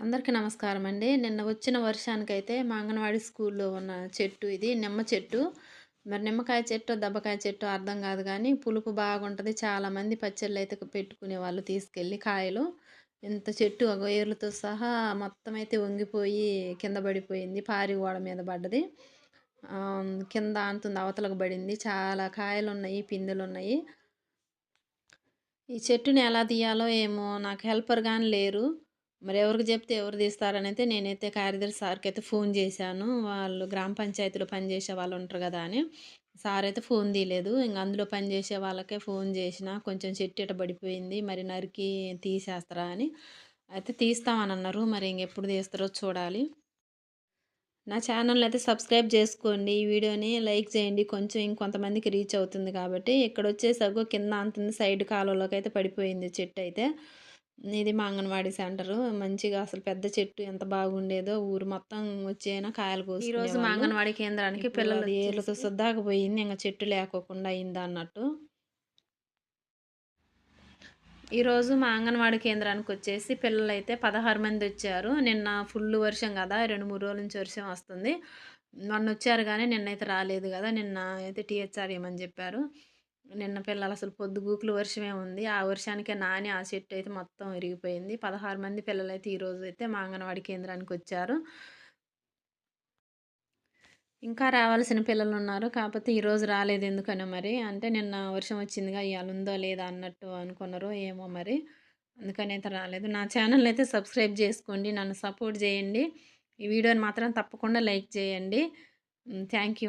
అందరికీ నమస్కారం అండి. నిన్న వచ్చిన వర్షానికైతే మా అంగన్వాడీ స్కూల్‌లో ఉన్న చెట్టు ఇది నిమ్మ చెట్టు. మరి నిమ్మకాయ చెట్టు దెబ్బకాయ చెట్టు అర్థం కాదు కానీ పులుపు బాగుంటుంది చాలామంది పచ్చళ్ళు అయితే పెట్టుకునే వాళ్ళు తీసుకెళ్ళి కాయలు. ఇంత చెట్టు అగో ఏర్లతో సహా మొత్తం అయితే వంగిపోయి కింద పడిపోయింది. పారి గోడ మీద పడ్డది. కింద అంతుంది అవతలకు పడింది. చాలా కాయలు ఉన్నాయి పిందెలు ఉన్నాయి ఈ చెట్టుని ఎలా తీయాలో ఏమో నాకు హెల్పర్ కానీ లేరు. మరి ఎవరికి చెప్తే ఎవరు తీస్తారనైతే నేనైతే కార్యదర్శి అయితే ఫోన్ చేశాను. వాళ్ళు గ్రామ పంచాయతీలో పనిచేసే వాళ్ళు ఉంటారు కదా అని. సార్ అయితే ఫోన్ తీయలేదు. ఇంక అందులో పనిచేసే వాళ్ళకే ఫోన్ చేసిన. కొంచెం చెట్టు ఇట పడిపోయింది. మరి నరికి తీసేస్తారా అని. అయితే తీస్తామనన్నారు. మరి ఇంకెప్పుడు తీస్తారో చూడాలి. నా ఛానల్ అయితే సబ్స్క్రైబ్ చేసుకోండి. ఈ వీడియోని లైక్ చేయండి. కొంచెం ఇంకొంతమందికి రీచ్ అవుతుంది కాబట్టి. ఇక్కడ వచ్చేసరికి కింద అంతుంది సైడ్ కాలువలోకి అయితే పడిపోయింది చెట్టు అయితే ఇది మా అంగన్వాడీ సెంటరు. మంచిగా అసలు పెద్ద చెట్టు ఎంత బాగుండేదో ఊరు మొత్తం వచ్చైనా కాయలు ఈరోజు మా కోసుకునేవాళ్ళు. అంగన్వాడీ కేంద్రానికి పిల్లలు అది ఏర్లతో వచ్చేసి సుద్దాక పోయింది. ఇంక చెట్టు లేకోకుండా అయిందన్నట్టు. ఈరోజు మా అంగన్వాడీ కేంద్రానికొచ్చేసి పిల్లలైతే 16 మందొచ్చారు. నిన్న ఫుల్లు వర్షం గదా! 2, 3 రోజుల నుంచి వర్షం వస్తుంది. మొన్నొచ్చారు గానీ నిన్నైతే రాలేదు గదా! నిన్న అయితే టీహెచ్ఆర్ ఇయ్యమని జెప్పారు. నిన్న పిల్లలు అసలు పొద్దుగూకులు వర్షమే ఉంది. ఆ వర్షానికే నాని ఆ చెట్టు అయితే మొత్తం ఇరిగిపోయింది. 16 మంది పిల్లలు అయితే ఈరోజు అయితే మా అంగనవాడి కేంద్రానికి వచ్చారు ఇంకా రావాల్సిన పిల్లలు ఉన్నారు కాకపోతే ఈరోజు రాలేదు ఎందుకనో మరి. అంటే నిన్న వర్షం వచ్చిందిగా ఇవాళ ఉందో లేదా అన్నట్టు అనుకున్నారు ఏమో మరి. అందుకని అయితే రాలేదు. నా ఛానల్ అయితే సబ్స్క్రైబ్ చేసుకోండి. నన్ను సపోర్ట్ చేయండి. ఈ వీడియోని మాత్రం తప్పకుండా లైక్ చేయండి. Thank you